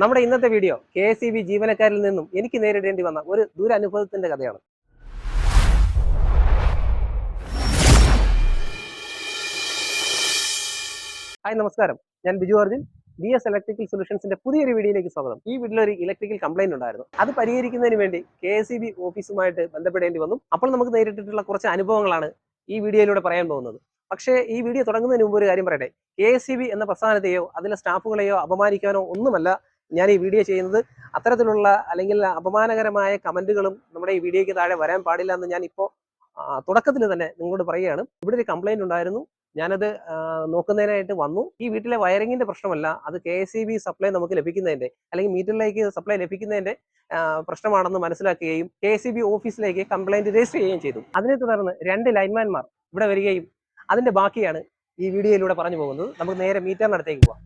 നമ്മുടെ ഇന്നത്തെ video K S E B ജീവനക്കാരിൽ നിന്നും എനിക്ക് നേരിടേണ്ടി വന്ന ഒരു ദുരനുഭവത്തിന്റെ കഥയാണ്. ഹായ് നമസ്കാരം. ഞാൻ Biju Arjun. B S electrical സൊല്യൂഷൻസിന്റെ പുതിയൊരു വീഡിയോയിലേക്ക് സ്വാഗതം. ഈ വീട്ടിലൊരു ഇലക്ട്രിക്കൽ കംപ്ലൈന്റ് ഉണ്ടായിരുന്നു. അത് പരിഹരിക്കുന്നതിന് വേണ്ടി കെ എസ് ഇ ബി ഓഫീസുമായിട്ട് ബന്ധപ്പെടേണ്ടി വന്നു. അപ്പോൾ നമുക്ക് നേരിട്ടിട്ടുള്ള കുറച്ച് അനുഭവങ്ങളാണ് ഈ വീഡിയോയിലൂടെ പറയാൻ പോകുന്നത്. പക്ഷേ ഈ വീഡിയോ തുടങ്ങുന്നതിന് മുമ്പ് ഒരു കാര്യം പറയട്ടെ. കെ എസ് ബി എന്ന പ്രസ്ഥാനത്തെയോ അതിലെ സ്റ്റാഫുകളെയോ അപമാനിക്കാനോ ഒന്നുമല്ല. ഞാൻ ഈ വീഡിയോ ചെയ്യുന്നത് അത്തരത്തിലുള്ള അല്ലെങ്കിൽ അപമാനകരമായ കമന്റുകളും നമ്മുടെ ഈ വീഡിയോയ്ക്ക് താഴെ വരാൻ പാടില്ല എന്ന് ഞാൻ ഇപ്പോൾ തുടക്കത്തിൽ തന്നെ നിങ്ങളോട് പറയുകയാണ്. ഇവിടെ ഒരു കംപ്ലൈന്റ് ഉണ്ടായിരുന്നു. ഞാനത് നോക്കുന്നതിനായിട്ട് വന്നു. ഈ വീട്ടിലെ വയറിങ്ങിന്റെ പ്രശ്നമല്ല. അത് കെ സപ്ലൈ നമുക്ക് ലഭിക്കുന്നതിന്റെ അല്ലെങ്കിൽ മീറ്ററിലേക്ക് സപ്ലൈ ലഭിക്കുന്നതിന്റെ പ്രശ്നമാണെന്ന് മനസ്സിലാക്കുകയും കെ എസ് ഓഫീസിലേക്ക് കംപ്ലൈന്റ് രജിസ്റ്റർ ചെയ്യുകയും ചെയ്തു. അതിനെ തുടർന്ന് രണ്ട് ലൈൻമാൻമാർ ഇവിടെ വരികയും അതിന്റെ ബാക്കിയാണ് ഈ വീഡിയോയിലൂടെ പറഞ്ഞു പോകുന്നത്. നമുക്ക് നേരെ മീറ്ററിനടുത്തേക്ക് പോവാം.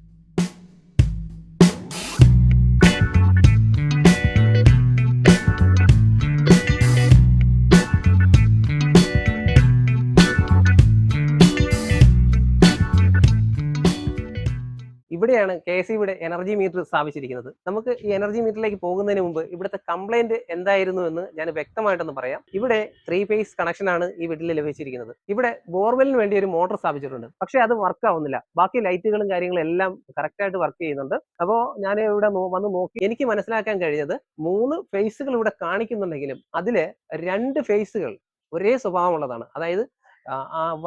ഇവിടെയാണ് കെ എസ് ഇവിടെ എനർജി മീറ്റർ സ്ഥാപിച്ചിരിക്കുന്നത്. നമുക്ക് ഈ എനർജി മീറ്ററിലേക്ക് പോകുന്നതിന് മുമ്പ് ഇവിടുത്തെ കംപ്ലൈന്റ് എന്തായിരുന്നു എന്ന് ഞാൻ വ്യക്തമായിട്ടൊന്ന് പറയാം. ഇവിടെ ത്രീ ഫേസ് കണക്ഷൻ ആണ് ഈ വീട്ടിൽ ലഭിച്ചിരിക്കുന്നത്. ഇവിടെ ബോർവെലിന് വേണ്ടി ഒരു മോട്ടർ സ്ഥാപിച്ചിട്ടുണ്ട്. പക്ഷെ അത് വർക്ക് ആവുന്നില്ല. ബാക്കി ലൈറ്റുകളും കാര്യങ്ങളും എല്ലാം കറക്റ്റ് ആയിട്ട് വർക്ക് ചെയ്യുന്നുണ്ട്. അപ്പോൾ ഞാൻ ഇവിടെ വന്ന് നോക്കി. എനിക്ക് മനസ്സിലാക്കാൻ കഴിഞ്ഞത് മൂന്ന് ഫേസുകൾ ഇവിടെ കാണിക്കുന്നുണ്ടെങ്കിലും അതിലെ രണ്ട് ഫേസുകൾ ഒരേ സ്വഭാവമുള്ളതാണ്. അതായത്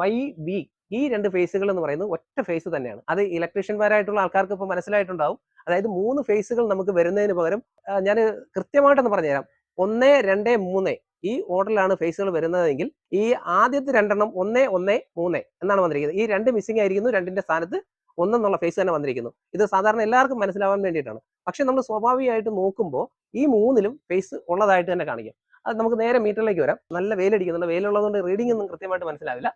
വൈ ബി ഈ രണ്ട് ഫേസുകൾ എന്ന് പറയുന്നത് ഒറ്റ ഫേസ് തന്നെയാണ്. അത് ഇലക്ട്രീഷ്യന്മാരായിട്ടുള്ള ആൾക്കാർക്ക് ഇപ്പോൾ മനസ്സിലായിട്ടുണ്ടാവും. അതായത് മൂന്ന് ഫേസുകൾ നമുക്ക് വരുന്നതിന് പകരം ഞാൻ കൃത്യമായിട്ടൊന്ന് പറഞ്ഞുതരാം. ഒന്ന് രണ്ട് മൂന്ന്. ഈ ഓർഡറിലാണ് ഫേസുകൾ വരുന്നതെങ്കിൽ ഈ ആദ്യത്തെ രണ്ടെണ്ണം ഒന്ന് ഒന്ന് മൂന്ന് എന്നാണ് വന്നിരിക്കുന്നത്. ഈ രണ്ട് മിസ്സിംഗ് ആയിരിക്കുന്നു രണ്ടിന്റെ സ്ഥാനത്ത് ഒന്നെന്നുള്ള ഫേസ് തന്നെ വന്നിരിക്കുന്നു. ഇത് സാധാരണ എല്ലാവർക്കും മനസ്സിലാവാൻ വേണ്ടിയിട്ടാണ്. പക്ഷെ നമ്മൾ സ്വാഭാവികമായിട്ട് നോക്കുമ്പോൾ ഈ മൂന്നിലും ഫേസ് ഉള്ളതായിട്ട് തന്നെ കാണിക്കാം. അത് നമുക്ക് നേരെ മീറ്ററിലേക്ക് വരാം. നല്ല വെയിലടിക്കുന്നുണ്ട് വെയിലുള്ളതുകൊണ്ട് റീഡിംഗ് ഒന്നും കൃത്യമായിട്ട് മനസ്സിലാവില്ല.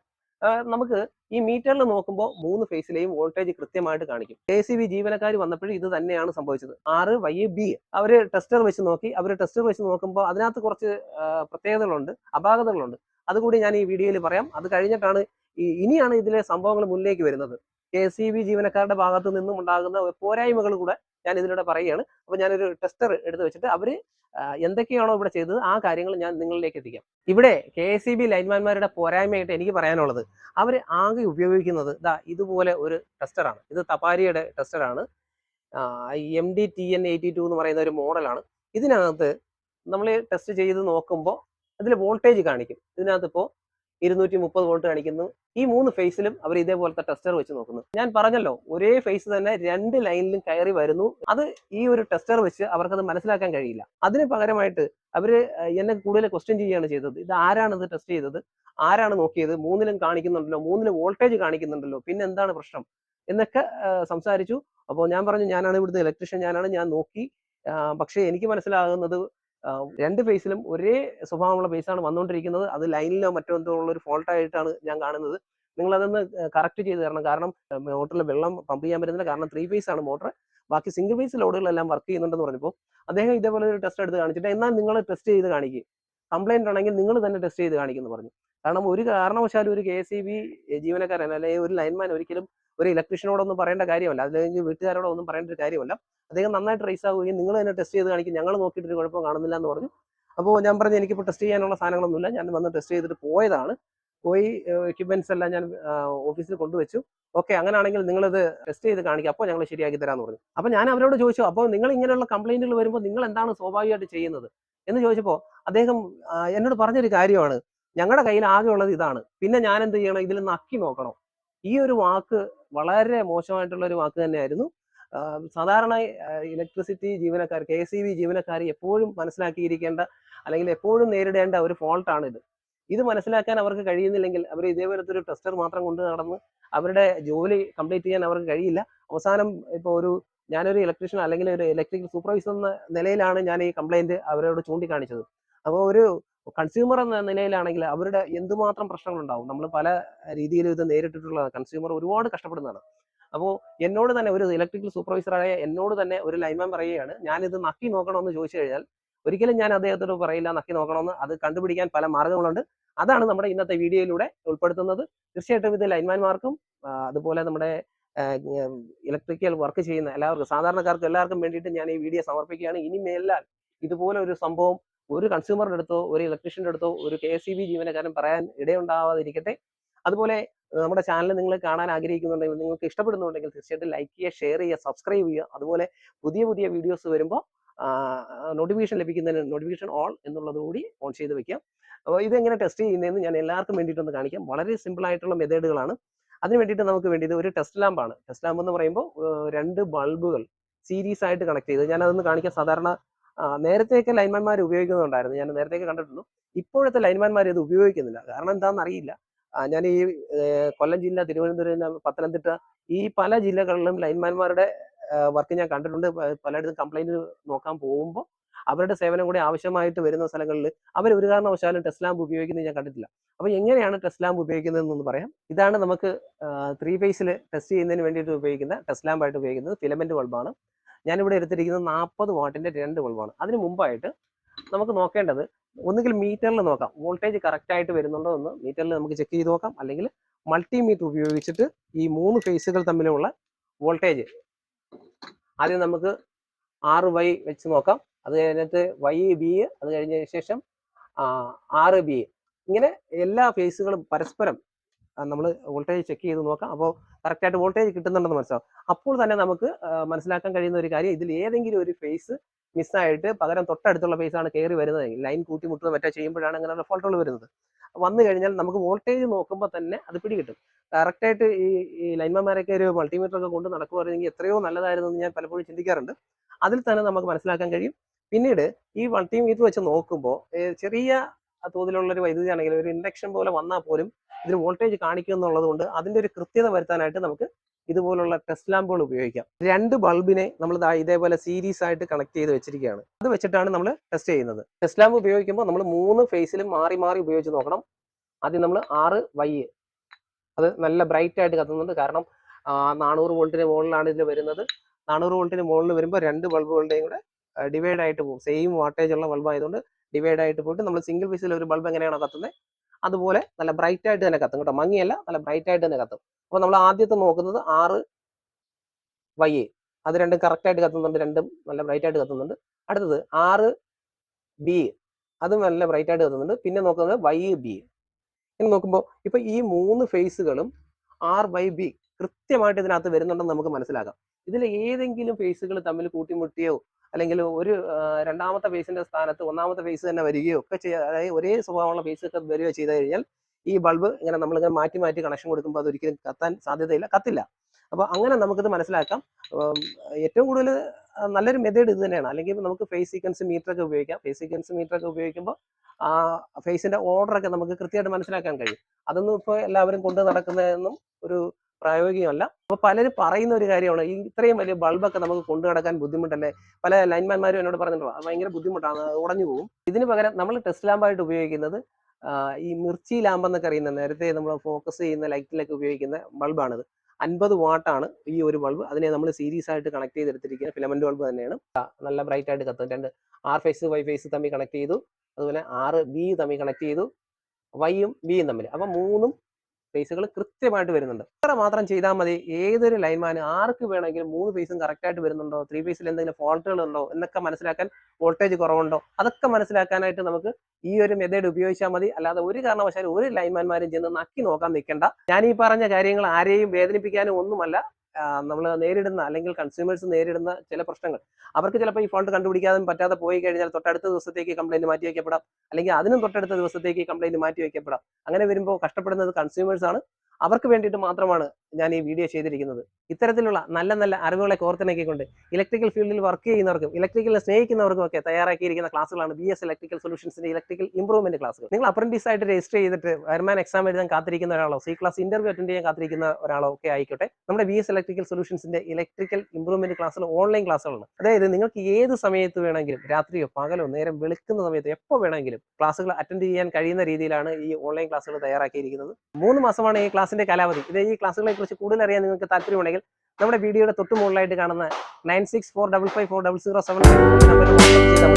നമുക്ക് ഈ മീറ്ററിൽ നോക്കുമ്പോൾ മൂന്ന് ഫേസിലെയും വോൾട്ടേജ് കൃത്യമായിട്ട് കാണിക്കും. കെ സി ബി ജീവനക്കാർ വന്നപ്പോഴും ഇത് തന്നെയാണ് സംഭവിച്ചത്. ആറ് വൈ ബി. അവർ ടെസ്റ്റർ വെച്ച് നോക്കി. അവർ ടെസ്റ്റർ വെച്ച് നോക്കുമ്പോൾ അതിനകത്ത് കുറച്ച് പ്രത്യേകതകളുണ്ട് അപാകതകളുണ്ട്. അതുകൂടി ഞാൻ ഈ വീഡിയോയിൽ പറയാം. അത് കഴിഞ്ഞിട്ടാണ് ഇനിയാണ് ഇതിലെ സംഭവങ്ങൾ മുന്നിലേക്ക് വരുന്നത്. കെ സി ബി ജീവനക്കാരുടെ ഭാഗത്ത് നിന്നും ഉണ്ടാകുന്ന പോരായ്മകൾ കൂടെ ഞാൻ ഇതിലൂടെ പറയുകയാണ്. അപ്പോൾ ഞാനൊരു ടെസ്റ്റർ എടുത്ത് വെച്ചിട്ട് അവർ എന്തൊക്കെയാണോ ഇവിടെ ചെയ്തത് ആ കാര്യങ്ങൾ ഞാൻ നിങ്ങളിലേക്ക് എത്തിക്കാം. ഇവിടെ കെ എസ് സി ബി ലൈൻമാൻമാരുടെ പോരായ്മയായിട്ട് എനിക്ക് പറയാനുള്ളത്. അവർ ആകെ ഉപയോഗിക്കുന്നത് ഇതാ ഇതുപോലെ ഒരു ടെസ്റ്ററാണ് ഇത് തപാരിയുടെ ടെസ്റ്ററാണ് M D T N eighty two എന്ന് പറയുന്ന ഒരു മോഡലാണ് ഇതിനകത്ത് നമ്മൾ ടെസ്റ്റ് ചെയ്ത് നോക്കുമ്പോൾ അതിൽ വോൾട്ടേജ് കാണിക്കും. ഇതിനകത്ത് ഇപ്പോൾ ഇരുന്നൂറ്റി മുപ്പത് വോൾട്ട് കാണിക്കുന്നു. ഈ മൂന്ന് ഫേസിലും അവർ ഇതേപോലത്തെ ടെസ്റ്റർ വെച്ച് നോക്കുന്നു. ഞാൻ പറഞ്ഞല്ലോ ഒരേ ഫേസ് തന്നെ രണ്ട് ലൈനിലും കയറി വരുന്നു. അത് ഈ ഒരു ടെസ്റ്റർ വെച്ച് അവർക്കത് മനസ്സിലാക്കാൻ കഴിയില്ല. അതിന് പകരമായിട്ട് അവർ എന്നെ കൂടുതൽ ക്വസ്റ്റ്യൻ ചെയ്യുകയാണ് ചെയ്തത്. ഇത് ആരാണ് ഇത് ടെസ്റ്റ് ചെയ്തത്? ആരാണ് നോക്കിയത്? മൂന്നിലും കാണിക്കുന്നുണ്ടല്ലോ മൂന്നിലും വോൾട്ടേജ് കാണിക്കുന്നുണ്ടല്ലോ പിന്നെ എന്താണ് പ്രശ്നം? എന്നൊക്കെ സംസാരിച്ചു. അപ്പോൾ ഞാൻ പറഞ്ഞു ഞാനാണ് ഇവിടുത്തെ ഇലക്ട്രീഷ്യൻ ഞാനാണ് ഞാൻ നോക്കി. പക്ഷേ എനിക്ക് മനസ്സിലാകുന്നത് രണ്ട് ഫേസിലും ഒരേ സ്വഭാവമുള്ള ഫേസാണ് വന്നുകൊണ്ടിരിക്കുന്നത്. അത് ലൈനിലോ മറ്റോ എന്തോ ഉള്ള ഒരു ഫോൾട്ട് ആയിട്ടാണ് ഞാൻ കാണുന്നത്. നിങ്ങൾ അതൊന്ന് കറക്റ്റ് ചെയ്ത് തരണം. കാരണം മോട്ടറിൽ വെള്ളം പമ്പ് ചെയ്യാൻ പറ്റുന്നില്ല. കാരണം ത്രീ ഫേസ് ആണ് മോട്ടർ. ബാക്കി സിംഗിൾ ഫേസ് ലോഡുകളെല്ലാം വർക്ക് ചെയ്യുന്നുണ്ടെന്ന് പറഞ്ഞപ്പോൾ അദ്ദേഹം ഇതേപോലെ ഒരു ടെസ്റ്റ് എടുത്ത് കാണിച്ചിട്ട് എന്നാൽ നിങ്ങൾ ടെസ്റ്റ് ചെയ്ത് കാണിക്കുക കംപ്ലൈന്റ് ആണെങ്കിൽ നിങ്ങൾ തന്നെ ടെസ്റ്റ് ചെയ്ത് കാണിക്കുന്നു പറഞ്ഞു. കാരണം ഒരു കാരണവശാലും ഒരു കെ എസ് ഇ ബി ജീവനക്കാരൻ അല്ലെങ്കിൽ ഒരു ലൈൻമാൻ ഒരിക്കലും ഒരു ഇലക്ട്രീഷ്യനോടൊന്നും പറയേണ്ട കാര്യമല്ല. അല്ലെങ്കിൽ വീട്ടുകാരോടൊന്നും പറയേണ്ട ഒരു കാര്യമല്ല. അദ്ദേഹം നന്നായിട്ട് റേസ് ആവുകയും നിങ്ങൾ തന്നെ ടെസ്റ്റ് ചെയ്ത് കാണിക്കും. ഞങ്ങൾ നോക്കിയിട്ട് ഒരു കുഴപ്പം കാണുന്നില്ല എന്ന് പറഞ്ഞു. അപ്പോൾ ഞാൻ പറഞ്ഞു എനിക്കിപ്പോൾ ടെസ്റ്റ് ചെയ്യാനുള്ള സാധനങ്ങളൊന്നുമില്ല. ഞാൻ വന്ന് ടെസ്റ്റ് ചെയ്തിട്ട് പോയതാണ്. പോയി എക്യുപ്മെന്റ്സ് എല്ലാം ഞാൻ ഓഫീസിൽ കൊണ്ടുവച്ചു. ഓക്കെ അങ്ങനെയാണെങ്കിൽ നിങ്ങളിത് ടെസ്റ്റ് ചെയ്ത് കാണിക്കുക അപ്പോൾ ഞങ്ങൾ ശരിയാക്കി തരാമെന്ന് പറഞ്ഞു. അപ്പോൾ ഞാൻ അവരോട് ചോദിച്ചു അപ്പോൾ നിങ്ങൾ ഇങ്ങനെയുള്ള കംപ്ലൈന്റുകൾ വരുമ്പോൾ നിങ്ങൾ എന്താണ് സ്വാഭാവികമായിട്ട് ചെയ്യുന്നത്? എന്ന് ചോദിച്ചപ്പോൾ അദ്ദേഹം എന്നോട് പറഞ്ഞൊരു കാര്യമാണ്. ഞങ്ങളുടെ കയ്യിൽ ആകെ ഉള്ളത് ഇതാണ്. പിന്നെ ഞാൻ എന്ത് ചെയ്യണം? ഇതിൽ നക്കി നോക്കണം. ഈ ഒരു വാക്ക് വളരെ മോശമായിട്ടുള്ള ഒരു വാക്ക് തന്നെയായിരുന്നു. സാധാരണ ഇലക്ട്രിസിറ്റി ജീവനക്കാർ കെ എസ് ബി ജീവനക്കാർ എപ്പോഴും മനസ്സിലാക്കിയിരിക്കേണ്ട അല്ലെങ്കിൽ എപ്പോഴും നേരിടേണ്ട ഒരു ഫോൾട്ടാണ് ഇത് ഇത് മനസ്സിലാക്കാൻ അവർക്ക് കഴിയുന്നില്ലെങ്കിൽ അവർ ഇതേപോലത്തെ ഒരു ടെസ്റ്റർ മാത്രം കൊണ്ട് നടന്ന് അവരുടെ ജോലി കംപ്ലീറ്റ് ചെയ്യാൻ അവർക്ക് കഴിയില്ല. അവസാനം ഇപ്പോൾ ഒരു ഞാനൊരു ഇലക്ട്രീഷ്യൻ അല്ലെങ്കിൽ ഒരു ഇലക്ട്രിക്കൽ സൂപ്പർവൈസർ എന്ന നിലയിലാണ് ഞാൻ ഈ കംപ്ലൈന്റ് അവരോട് ചൂണ്ടിക്കാണിച്ചത്. അപ്പോൾ ഒരു കൺസ്യൂമർ എന്ന നിലയിലാണെങ്കിൽ അവരുടെ എന്തുമാത്രം പ്രശ്നങ്ങളുണ്ടാവും? നമ്മൾ പല രീതിയിലും ഇത് നേരിട്ടിട്ടുള്ള കൺസ്യൂമർ ഒരുപാട് കഷ്ടപ്പെടുന്നതാണ്. അപ്പോൾ എന്നോട് തന്നെ ഒരു ഇലക്ട്രിക്കൽ സൂപ്പർവൈസറായ എന്നോട് തന്നെ ഒരു ലൈൻമാൻ പറയുകയാണ് ഞാനിത് നക്കി നോക്കണമെന്ന് ചോദിച്ചു കഴിഞ്ഞാൽ ഒരിക്കലും ഞാൻ അദ്ദേഹത്തോട് പറയില്ല നക്കി നോക്കണമെന്ന് അത് കണ്ടുപിടിക്കാൻ പല മാർഗങ്ങളുണ്ട്. അതാണ് നമ്മുടെ ഇന്നത്തെ വീഡിയോയിലൂടെ ഉൾപ്പെടുത്തുന്നത്. തീർച്ചയായിട്ടും ഇത് ലൈൻമാൻമാർക്കും അതുപോലെ നമ്മുടെ ഇലക്ട്രിക്കൽ വർക്ക് ചെയ്യുന്ന എല്ലാവർക്കും സാധാരണക്കാർക്കും എല്ലാവർക്കും വേണ്ടിയിട്ട് ഞാൻ ഈ വീഡിയോ സമർപ്പിക്കുകയാണ്. ഇനി മേലാൽ ഇതുപോലെ ഒരു സംഭവം ഒരു കൺസ്യൂമറിന്റെ അടുത്തോ ഒരു ഇലക്ട്രീഷ്യന്റെ അടുത്തോ ഒരു കെ എസ് ബി ജീവനക്കാരൻ പറയാൻ ഇടയുണ്ടാവാതിരിക്കട്ടെ. അതുപോലെ നമ്മുടെ ചാനൽ നിങ്ങൾ കാണാൻ ആഗ്രഹിക്കുന്നുണ്ടെങ്കിൽ നിങ്ങൾക്ക് ഇഷ്ടപ്പെടുന്നുണ്ടെങ്കിൽ തീർച്ചയായിട്ടും ലൈക്ക് ചെയ്യുക ഷെയർ ചെയ്യുക സബ്സ്ക്രൈബ് ചെയ്യുക. അതുപോലെ പുതിയ പുതിയ വീഡിയോസ് വരുമ്പോൾ നോട്ടിഫിക്കേഷൻ ലഭിക്കുന്നതിന് നോട്ടിഫിക്കേഷൻ ഓൺ എന്നുള്ളത് കൂടി ഓൺ ചെയ്ത് വെക്കാം അപ്പോൾ ഇതെങ്ങനെ ടെസ്റ്റ് ചെയ്യുന്നതെന്ന് ഞാൻ എല്ലാവർക്കും വേണ്ടിയിട്ടൊന്ന് കാണിക്കാം. വളരെ സിമ്പിൾ ആയിട്ടുള്ള മെത്തേഡുകളാണ്. അതിന് വേണ്ടിയിട്ട് നമുക്ക് വേണ്ടിയത് ഒരു ടെസ്റ്റ് ലാമ്പാണ് ടെസ്റ്റ് ലാമ്പ് എന്ന് പറയുമ്പോൾ രണ്ട് ബൾബുകൾ സീരീസ് ആയിട്ട് കണക്ട് ചെയ്ത്. ഞാൻ അതൊന്ന് കാണിക്കാൻ സാധാരണ നേരത്തെയൊക്കെ ലൈൻമാൻമാർ ഉപയോഗിക്കുന്നുണ്ടായിരുന്നു ഞാൻ നേരത്തെയൊക്കെ കണ്ടിട്ടുള്ളൂ. ഇപ്പോഴത്തെ ലൈൻമാൻമാർ ഇത് ഉപയോഗിക്കുന്നില്ല. കാരണം എന്താണെന്ന് അറിയില്ല. ഞാൻ ഈ കൊല്ലം ജില്ല തിരുവനന്തപുരം പത്തനംതിട്ട ഈ പല ജില്ലകളിലും ലൈൻമാൻമാരുടെ വർക്ക് ഞാൻ കണ്ടിട്ടുണ്ട്. പലയിടത്തും കംപ്ലൈന്റ് നോക്കാൻ പോകുമ്പോൾ അവരുടെ സേവനം കൂടി ആവശ്യമായിട്ട് വരുന്ന സ്ഥലങ്ങളിൽ അവർ ഒരു കാരണവശാലും ടെസ്റ്റ് ലാമ്പ് ഉപയോഗിക്കുന്നത് ഞാൻ കണ്ടിട്ടില്ല. അപ്പൊ എങ്ങനെയാണ് ടെസ്റ്റ് ലാമ്പ് ഉപയോഗിക്കുന്നതെന്ന് പറയാം. ഇതാണ് നമുക്ക് ത്രീ ഫേസിൽ ടെസ്റ്റ് ചെയ്യുന്നതിന് വേണ്ടിയിട്ട് ഉപയോഗിക്കുന്ന ടെസ്റ്റ് ലാമ്പായിട്ട് ഉപയോഗിക്കുന്നത് ഫിലമെന്റ് ബൾബാണ് ഞാനിവിടെ എടുത്തിരിക്കുന്നത് നാൽപ്പത് വാട്ടിന്റെ രണ്ട് ബൾബാണ്. അതിന് മുമ്പായിട്ട് നമുക്ക് നോക്കേണ്ടത് ഒന്നുകിൽ മീറ്ററിൽ നോക്കാം. വോൾട്ടേജ് കറക്റ്റ് ആയിട്ട് വരുന്നുണ്ടോ എന്ന് മീറ്ററിൽ നമുക്ക് ചെക്ക് ചെയ്ത് നോക്കാം. അല്ലെങ്കിൽ മൾട്ടിമീറ്റർ ഉപയോഗിച്ചിട്ട് ഈ മൂന്ന് ഫേസുകൾ തമ്മിലുള്ള വോൾട്ടേജ് ആദ്യം നമുക്ക് ആറ് വൈ വെച്ച് നോക്കാം. അത് കഴിഞ്ഞിട്ട് വൈ ബി അത് കഴിഞ്ഞ ശേഷം ആറ് ബി. ഇങ്ങനെ എല്ലാ ഫേസുകളും പരസ്പരം നമ്മൾ വോൾട്ടേജ് ചെക്ക് ചെയ്ത് നോക്കാം. അപ്പോൾ കറക്റ്റായിട്ട് വോൾട്ടേജ് കിട്ടുന്നുണ്ടെന്ന് മനസ്സിലാവും. അപ്പോൾ തന്നെ നമുക്ക് മനസ്സിലാക്കാൻ കഴിയുന്ന ഒരു കാര്യം ഇതിൽ ഏതെങ്കിലും ഒരു ഫേസ് മിസ്സായിട്ട് പകരം തൊട്ടടുത്തുള്ള ഫേസ് ആണ് കയറി വരുന്നത്. ലൈൻ കൂട്ടിമുട്ടുന്നത് മറ്റോ ചെയ്യുമ്പോഴാണ് അങ്ങനെയുള്ള ഫോൾട്ടുകൾ വരുന്നത്. വന്നു കഴിഞ്ഞാൽ നമുക്ക് വോൾട്ടേജ് നോക്കുമ്പോൾ തന്നെ അത് പിടികിട്ടും. കറക്റ്റായിട്ട് ഈ ഈ ലൈൻമാന്മാരൊക്കെ ഒരു മൾട്ടിമീറ്റർ ഒക്കെ കൊണ്ട് നടക്കുവായിരുന്നെങ്കിൽ എത്രയോ നല്ലതായിരുന്നു എന്ന് ഞാൻ പലപ്പോഴും ചിന്തിക്കാറുണ്ട്. അതിൽ തന്നെ നമുക്ക് മനസ്സിലാക്കാൻ കഴിയും. പിന്നീട് ഈ മൾട്ടിമീറ്റർ വെച്ച് നോക്കുമ്പോൾ ചെറിയ തോതിലുള്ള ഒരു വൈദ്യുതി ആണെങ്കിൽ ഒരു ഇൻഡക്ഷൻ പോലെ വന്നാൽ പോലും ഇതിന് വോൾട്ടേജ് കാണിക്കും എന്നുള്ളത് കൊണ്ട് അതിന്റെ ഒരു കൃത്യത വരുത്താനായിട്ട് നമുക്ക് ഇതുപോലുള്ള ടെസ്റ്റ് ലാമ്പുകൾ ഉപയോഗിക്കാം. രണ്ട് ബൾബിനെ നമ്മൾ ഇതേപോലെ സീരീസ് ആയിട്ട് കണക്ട് ചെയ്ത് വെച്ചിരിക്കുകയാണ്. അത് വെച്ചിട്ടാണ് നമ്മൾ ടെസ്റ്റ് ചെയ്യുന്നത്. ടെസ്റ്റ് ലാമ്പ് ഉപയോഗിക്കുമ്പോൾ നമ്മൾ മൂന്ന് ഫേസിലും മാറി മാറി ഉപയോഗിച്ച് നോക്കണം. ആദ്യം നമ്മൾ ആറ് വൈ. അത് നല്ല ബ്രൈറ്റ് ആയിട്ട് കത്തുന്നുണ്ട്. കാരണം നാനൂറ് വോൾട്ടിന് മുകളിലാണ് ഇതിൽ വരുന്നത്. നാനൂറ് വോൾട്ടിന് മുകളിൽ വരുമ്പോൾ രണ്ട് ബൾബുകളുടെയും കൂടെ ഡിവൈഡ് ആയിട്ട് പോകും. സെയിം വോൾട്ടേജ് ഉള്ള ബൾബ് ആയതുകൊണ്ട് ഡിവൈഡ് ആയിട്ട് പോയിട്ട് നമ്മൾ സിംഗിൾ ഫേസിൽ ഒരു ബൾബ് എങ്ങനെയാണോ കത്തുന്നത് അതുപോലെ നല്ല ബ്രൈറ്റ് ആയിട്ട് തന്നെ കത്തും കേട്ടോ. മങ്ങിയല്ല നല്ല ബ്രൈറ്റ് ആയിട്ട് തന്നെ കത്തും. അപ്പോൾ നമ്മൾ ആദ്യത്തെ നോക്കുന്നത് ആറ് വൈ അത് രണ്ടും കറക്റ്റ് ആയിട്ട് കത്തുന്നുണ്ട് രണ്ടും നല്ല ബ്രൈറ്റ് ആയിട്ട് കത്തുന്നുണ്ട്. അടുത്തത് ആറ് ബി അതും നല്ല ബ്രൈറ്റ് ആയിട്ട് കത്തുന്നുണ്ട്. പിന്നെ നോക്കുന്നത് വൈ ബി ഇനി നോക്കുമ്പോൾ ഇപ്പൊ ഈ മൂന്ന് ഫേസുകളും ആർ വൈ ബി കൃത്യമായിട്ട് ഇതിനകത്ത് വരുന്നുണ്ടെന്ന് നമുക്ക് മനസ്സിലാക്കാം. ഇതിൽ ഏതെങ്കിലും ഫേസുകൾ തമ്മിൽ കൂട്ടിമുട്ടിയോ അല്ലെങ്കിൽ ഒരു രണ്ടാമത്തെ ഫേസിന്റെ സ്ഥാനത്ത് ഒന്നാമത്തെ ഫേസ് തന്നെ വരികയോ ഒക്കെ ചെയ്യുക അതായത് ഒരേ സ്വഭാവമുള്ള ഫേസ് ഒക്കെ വരികയോ ചെയ്തു കഴിഞ്ഞാൽ ഈ ബൾബ് ഇങ്ങനെ നമ്മളിങ്ങനെ മാറ്റി മാറ്റി കണക്ഷൻ കൊടുക്കുമ്പോൾ അതൊരിക്കലും കത്താൻ സാധ്യതയില്ല കത്തില്ല. അപ്പോൾ അങ്ങനെ നമുക്കിത് മനസ്സിലാക്കാം. ഏറ്റവും കൂടുതൽ നല്ലൊരു മെത്തേഡ് ഇത് തന്നെയാണ്. അല്ലെങ്കിൽ നമുക്ക് ഫേസ് സീക്വൻസ് മീറ്റർ ഒക്കെ ഉപയോഗിക്കാം. ഫേസ് സീക്വൻസ് മീറ്റർ ഒക്കെ ഉപയോഗിക്കുമ്പോൾ ആ ഫേസിന്റെ ഓർഡർ ഒക്കെ നമുക്ക് കൃത്യമായിട്ട് മനസ്സിലാക്കാൻ കഴിയും. അതൊന്നും ഇപ്പോൾ എല്ലാവരും കൊണ്ട് നടക്കുന്നതെന്നും ഒരു പ്രായോഗികമല്ല. അപ്പൊ പലരും പറയുന്ന ഒരു കാര്യമാണ് ഇത്രയും വലിയ ബൾബൊക്കെ നമുക്ക് കൊണ്ടു നടക്കാൻ ബുദ്ധിമുട്ടല്ലേ? പല ലൈൻമാന്മാരും എന്നോട് പറഞ്ഞിട്ടുള്ള ഭയങ്കര ബുദ്ധിമുട്ടാണ് ഉടഞ്ഞു പോകും. ഇതിന് പകരം നമ്മൾ ടെസ്റ്റ് ലാമ്പായിട്ട് ഉപയോഗിക്കുന്നത് ഈ മിർച്ചി ലാമ്പ് എന്നൊക്കെ അറിയുന്ന നേരത്തെ നമ്മൾ ഫോക്കസ് ചെയ്യുന്ന ലൈറ്റിലൊക്കെ ഉപയോഗിക്കുന്ന ബൾബാണിത്. അൻപത് വാട്ടാണ് ഈ ഒരു ബൾബ്. അതിനെ നമ്മൾ സീരീസ് ആയിട്ട് കണക്ട് ചെയ്തെടുത്തിരിക്കുന്ന ഫിലമെന്റ് ബൾബ് തന്നെയാണ്. നല്ല ബ്രൈറ്റ് ആയിട്ട് കത്തും. രണ്ട് ആർ ഫേസ് വൈ ഫേസ് തമ്മിൽ കണക്ട് ചെയ്തു. അതുപോലെ ആറ് ബി തമ്മിൽ കണക്ട് ചെയ്തു. വൈയും ബിയും തമ്മിൽ. അപ്പൊ മൂന്നും ഫേസുകൾ കൃത്യമായിട്ട് വരുന്നുണ്ട്. ഇത്ര മാത്രം ചെയ്താൽ മതി? ഏതൊരു ലൈൻമാൻ ആർക്ക് വേണമെങ്കിലും മൂന്ന് ഫേസും കറക്റ്റ് ആയിട്ട് വരുന്നുണ്ടോ? ത്രീ ഫേസിൽ എന്തെങ്കിലും ഫോൾട്ടുകൾ ഉണ്ടോ എന്നൊക്കെ മനസ്സിലാക്കാൻ വോൾട്ടേജ് കുറവുണ്ടോ? അതൊക്കെ മനസ്സിലാക്കാനായിട്ട് നമുക്ക് ഈ ഒരു മെത്തേഡ് ഉപയോഗിച്ചാൽ മതി. അല്ലാതെ ഒരു കാരണവശാലും ഒരു ലൈൻമാന്മാരും ചെന്ന് നക്കി നോക്കാൻ നിൽക്കേണ്ട. ഞാൻ ഈ പറഞ്ഞ കാര്യങ്ങൾ ആരെയും വേദനിപ്പിക്കാനും ഒന്നുമല്ല. നമ്മൾ നേരിടുന്ന അല്ലെങ്കിൽ കൺസ്യൂമേഴ്സ് നേരിടുന്ന ചില പ്രശ്നങ്ങൾ. അവർക്ക് ചിലപ്പോൾ ഈ ഫോണ്ട് കണ്ടുപിടിക്കാതെ പറ്റാതെ പോയി കഴിഞ്ഞാൽ തൊട്ടടുത്ത ദിവസത്തേക്ക് കംപ്ലൈന്റ് മാറ്റി വയ്ക്കപ്പെടാം അല്ലെങ്കിൽ അതിനും തൊട്ടടുത്ത ദിവസത്തേക്ക് കംപ്ലൈന്റ് മാറ്റി വയ്ക്കപ്പെടാം അങ്ങനെ വരുമ്പോൾ കഷ്ടപ്പെടുന്നത് കൺസ്യൂമേഴ്സ് ആണ്. അവർക്ക് വേണ്ടിയിട്ട് മാത്രമാണ് ഞാൻ ഈ വീഡിയോ ചെയ്തിരിക്കുന്നത്. ഇത്തരത്തിലുള്ള നല്ല നല്ല അറിവുകളെ കോർത്തിണക്കിക്കൊണ്ട് ഇലക്ട്രിക്കൽ ഫീൽഡിൽ വർക്ക് ചെയ്യുന്നവർക്കും ഇലക്ട്രിക്കലിനെ സ്നേഹിക്കുന്നവർക്കും ഒക്കെ തയ്യാറാക്കിയിരിക്കുന്ന ക്ലാസ്സുകളാണ് ബി എസ് ഇലക്ട്രിക്കൽ സൊല്യൂഷൻസിന്റെ ഇലക്ട്രിക്കൽ ഇംപ്രൂവ്മെന്റ് ക്ലാസ്സുകൾ നിങ്ങൾ അപ്രന്റീസ് ആയിട്ട് രജിസ്റ്റർ ചെയ്തിട്ട് വരുമാൻ എക്സാം എഴുതാൻ കാത്തിരിക്കുന്ന ഒരാളോ സി ക്ലാസ് ഇന്റർവ്യൂ അറ്റൻഡ് ചെയ്യാൻ കാത്തിരിക്കുന്ന ഒരാളോ ഒക്കെ ആയിക്കോട്ടെ. നമ്മുടെ ബി എസ് ഇലക്ട്രിക്കൽ സൊല്യൂഷൻസിന്റെ ഇലക്ട്രിക്കൽ ഇംപ്രൂവ്മെന്റ് ക്ലാസ്സുകൾ ഓൺലൈൻ ക്ലാസ്സുകളാണ് അതായത് നിങ്ങൾക്ക് ഏത് സമയത്ത് വേണമെങ്കിലും രാത്രിയോ പകലോ നേരം വിളിക്കുന്ന സമയത്ത് എപ്പോൾ വേണമെങ്കിലും ക്ലാസ്സുകൾ അറ്റൻഡ് ചെയ്യാൻ കഴിയുന്ന രീതിയിലാണ് ഈ ഓൺലൈൻ ക്ലാസ്സുകൾ തയ്യാറാക്കിയിരിക്കുന്നത്. മൂന്ന് മാസമാണ് ഈ ക്ലാസിന്റെ കാലാവധി. ഇത് ഈ ക്ലാസ്സുകളെ കുറിച്ച് കൂടുതൽ അറിയാൻ നിങ്ങൾക്ക് താല്പര്യമുണ്ടെങ്കിൽ നമ്മുടെ വീഡിയോയുടെ തൊട്ട് മുകളിലായിട്ട് കാണുന്ന nine six four double five four double zero seven